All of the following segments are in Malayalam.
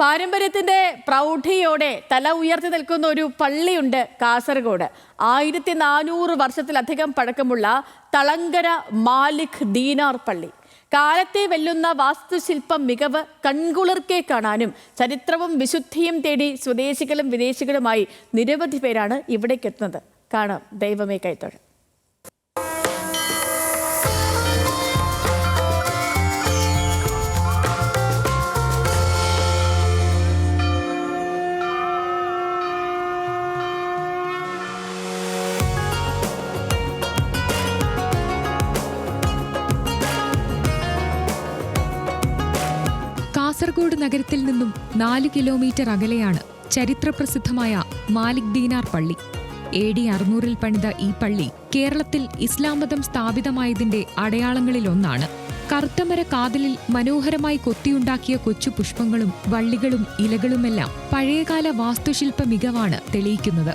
പാരമ്പര്യത്തിന്റെ പ്രൗഢിയോടെ തല ഉയർത്തി നിൽക്കുന്ന ഒരു പള്ളിയുണ്ട് കാസർഗോഡ്. ആയിരത്തി നാനൂറ് വർഷത്തിലധികം പഴക്കമുള്ള തളങ്കര മാലിക് ദീനാർ പള്ളി. കാലത്തെ വെല്ലുന്ന വാസ്തുശില്പം മികവ് കൺകുളിർക്കെ കാണാനും ചരിത്രവും വിശുദ്ധിയും തേടി സ്വദേശികളും വിദേശികളുമായി നിരവധി പേരാണ് ഇവിടേക്കെത്തുന്നത്. കാണാം ദൈവമേ കൈത്തൊഴ. നഗരത്തിൽ നിന്നും നാല് കിലോമീറ്റർ അകലെയാണ് ചരിത്രപ്രസിദ്ധമായ മാലിക് ദീനാർ പള്ളി. എ ഡി അറുന്നൂറിൽ പണിത ഈ പള്ളി കേരളത്തിൽ ഇസ്ലാം മതം സ്ഥാപിതമായതിന്റെ അടയാളങ്ങളിലൊന്നാണ്. കറുത്തമര കാതലിൽ മനോഹരമായി കൊത്തിയുണ്ടാക്കിയ കൊച്ചു പുഷ്പങ്ങളും വള്ളികളും ഇലകളുമെല്ലാം പഴയകാല വാസ്തുശില്പ മികവാണ് തെളിയിക്കുന്നത്.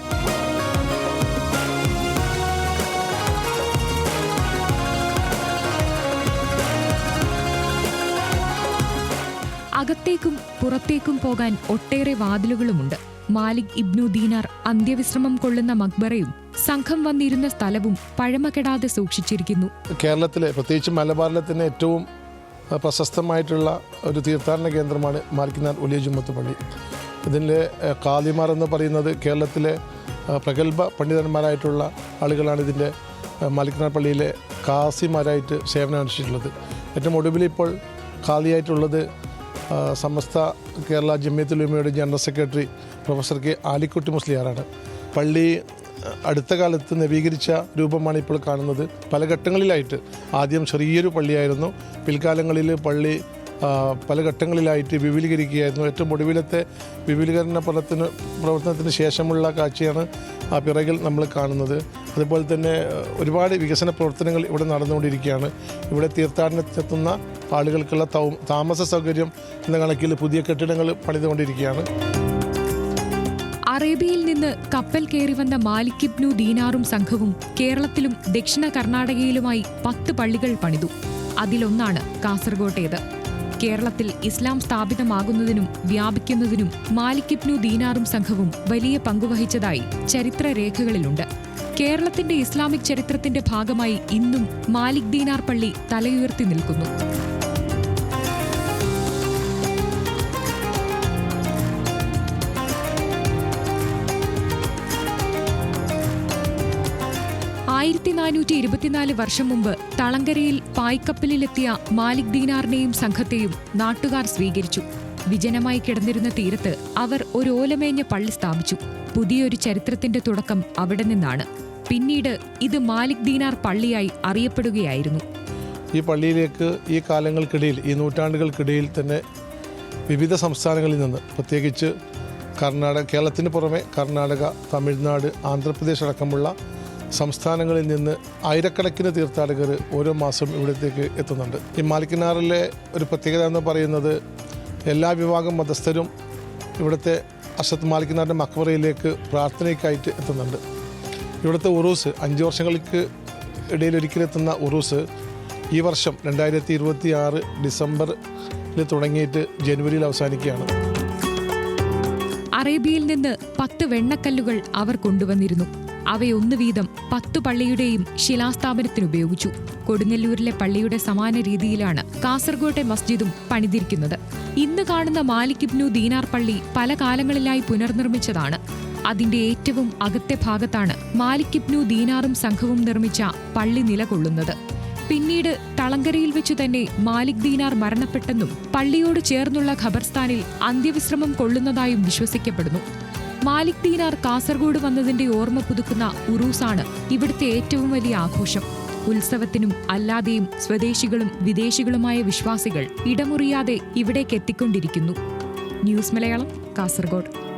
അകത്തേക്കും പുറത്തേക്കും പോകാൻ ഒട്ടേറെ വാതിലുകളുമുണ്ട്. മാലിക് ഇബ്നു ദീനാർ അന്ത്യവിശ്രമം കൊള്ളുന്ന മക്ബറയും സംഘം വന്നിരുന്ന സ്ഥലവും പഴമ കെടാതെ സൂക്ഷിച്ചിരിക്കുന്നു. കേരളത്തിലെ പ്രത്യേകിച്ച് മലബാറിലെ തന്നെ ഏറ്റവും പ്രശസ്തമായിട്ടുള്ള ഒരു തീർത്ഥാടന കേന്ദ്രമാണ് മാലിക്കിനാർ വലിയ ജുമ്മത്ത് പള്ളി. ഇതിന്റെ കാലിമാർ എന്ന് പറയുന്നത് കേരളത്തിലെ പ്രഗത്ഭ പണ്ഡിതന്മാരായിട്ടുള്ള ആളുകളാണ് ഇതിന്റെ മാലിക്കിനാർ പള്ളിയിലെ കാസിമാരായിട്ട് സേവനം അനുഷ്ഠിച്ചിട്ടുള്ളത്. ഏറ്റവും ഒടുവിൽ ഇപ്പോൾ ഖാദിയായിട്ടുള്ളത് ആ, Samastha Kerala Jamiyyathul ഉലമയുടെ general secretary professor K Alikutty മുസ്ലിയാറാണ്. പള്ളി അടുത്ത കാലത്ത് നവീകരിച്ച രൂപമാണ് ഇപ്പോൾ കാണുന്നത്. പല ഘട്ടങ്ങളിലായിട്ട് ആദ്യം ചെറിയൊരു പള്ളിയായിരുന്നു. പിൽക്കാലങ്ങളിൽ പള്ളി പല ഘട്ടങ്ങളിലായിട്ട് വിപുലീകരിക്കുകയായിരുന്നു. ഏറ്റവും ഒടുവിലത്തെ വിപുലീകരണ പ്രവർത്തന പ്രവർത്തനത്തിന് ശേഷമുള്ള കാഴ്ചയാണ് ആ പിറകിൽ നമ്മൾ കാണുന്നത്. അതുപോലെ തന്നെ ഒരുപാട് വികസന പ്രവർത്തനങ്ങൾ ഇവിടെ നടന്നുകൊണ്ടിരിക്കുകയാണ്. ഇവിടെ തീർത്ഥാടനത്തിനെത്തുന്ന ആളുകൾക്കുള്ള താമസ സൗകര്യം എന്ന കണക്കിൽ പുതിയ കെട്ടിടങ്ങൾ പണിതുകൊണ്ടിരിക്കുകയാണ്. അറേബ്യയിൽ നിന്ന് കപ്പൽ കയറി വന്ന മാലിക്കിബ്നു ദീനാറും സംഘവും കേരളത്തിലും ദക്ഷിണ കർണാടകയിലുമായി പത്ത് പള്ളികൾ പണിതു. അതിലൊന്നാണ് കാസർഗോട്ടേത്. കേരളത്തിൽ ഇസ്ലാം സ്ഥാപിതമാകുന്നതിനും വ്യാപിക്കുന്നതിനും മാലിക്കിബ്നു ദീനാറും സംഘവും വലിയ പങ്കുവഹിച്ചതായി ചരിത്രരേഖകളിലുണ്ട്. കേരളത്തിന്റെ ഇസ്ലാമിക് ചരിത്രത്തിന്റെ ഭാഗമായി ഇന്നും മാലിക് ദീനാർ പള്ളി തലയുയർത്തി നിൽക്കുന്നു. ആയിരത്തി നാനൂറ്റി ഇരുപത്തിനാല് വർഷം മുമ്പ് തളങ്കരയിൽ പായ്ക്കപ്പലിലെത്തിയ മാലിക് ദീനാറിനെയും സംഘത്തെയും നാട്ടുകാർ സ്വീകരിച്ചു. വിജനമായി കിടന്നിരുന്ന തീരത്ത് അവർ ഒരു ഓലമേഞ്ഞ പള്ളി സ്ഥാപിച്ചു. പുതിയൊരു ചരിത്രത്തിന്റെ തുടക്കം അവിടെ നിന്നാണ്. പിന്നീട് ഇത് മാലിക് ദീനാർ പള്ളിയായി അറിയപ്പെടുകയായിരുന്നു. ഈ പള്ളിയിലേക്ക് ഈ കാലങ്ങൾക്കിടയിൽ ഈ നൂറ്റാണ്ടുകൾക്കിടയിൽ തന്നെ വിവിധ സംസ്ഥാനങ്ങളിൽ നിന്ന് പ്രത്യേകിച്ച് കർണാടക കേരളത്തിന് പുറമെ കർണാടക തമിഴ്നാട് ആന്ധ്രാപ്രദേശ് അടക്കമുള്ള സംസ്ഥാനങ്ങളിൽ നിന്ന് ആയിരക്കണക്കിന് തീർത്ഥാടകർ ഓരോ മാസം ഇവിടത്തേക്ക് എത്തുന്നുണ്ട്. ഈ മാലിക്കിനാറിലെ ഒരു പ്രത്യേകത എന്ന് പറയുന്നത് എല്ലാ വിഭാഗം മതസ്ഥരും ഇവിടുത്തെ അഷത്ത് മാലിക്കിനാറിന്റെ മക്ബറയിലേക്ക് പ്രാർത്ഥനയ്ക്കായിട്ട് എത്തുന്നുണ്ട്. ഇവിടുത്തെ ഉറൂസ് അഞ്ച് വർഷങ്ങൾക്ക് ഇടയിൽ ഒരിക്കലെത്തുന്ന ഉറൂസ് ഈ വർഷം രണ്ടായിരത്തി ഇരുപത്തി ആറ് ഡിസംബറിൽ തുടങ്ങിയിട്ട് ജനുവരിയിൽ അവസാനിക്കുകയാണ്. അറേബ്യയിൽ നിന്ന് പത്ത് വെണ്ണക്കല്ലുകൾ അവർ കൊണ്ടുവന്നിരുന്നു. അവയൊന്നു വീതം പത്തു പള്ളിയുടെയും ശിലാസ്ഥാപനത്തിനുപയോഗിച്ചു കൊടുങ്ങല്ലൂരിലെ പള്ളിയുടെ സമാന രീതിയിലാണ് കാസർഗോട്ടെ മസ്ജിദും പണിതിരിക്കുന്നത്. ഇന്ന് കാണുന്ന മാലിക്കിബ്നു ദീനാർ പള്ളി പല കാലങ്ങളിലായി പുനർനിർമ്മിച്ചതാണ്. അതിന്റെ ഏറ്റവും അകത്തെ ഭാഗത്താണ് മാലിക്കിബ്നു ദീനാറും സംഘവും നിർമ്മിച്ച പള്ളി നിലകൊള്ളുന്നത്. പിന്നീട് തളങ്കരയിൽ വെച്ചു തന്നെ മാലിക് ദീനാർ മരണപ്പെട്ടെന്നും പള്ളിയോട് ചേർന്നുള്ള ഖബർസ്ഥാനിൽ അന്ത്യവിശ്രമം കൊള്ളുന്നതായും വിശ്വസിക്കപ്പെടുന്നു. മാലിക് ദീനാർ കാസർഗോഡ് വന്നതിന്റെ ഓർമ്മ പുതുക്കുന്ന ഉറൂസാണ് ഇവിടുത്തെ ഏറ്റവും വലിയ ആഘോഷം. ഉത്സവത്തിനും അല്ലാതെയും സ്വദേശികളും വിദേശികളുമായ വിശ്വാസികൾ ഇടമുറിയാതെ ഇവിടേക്ക് എത്തിക്കൊണ്ടിരിക്കുന്നു. ന്യൂസ് മലയാളം കാസർഗോഡ്.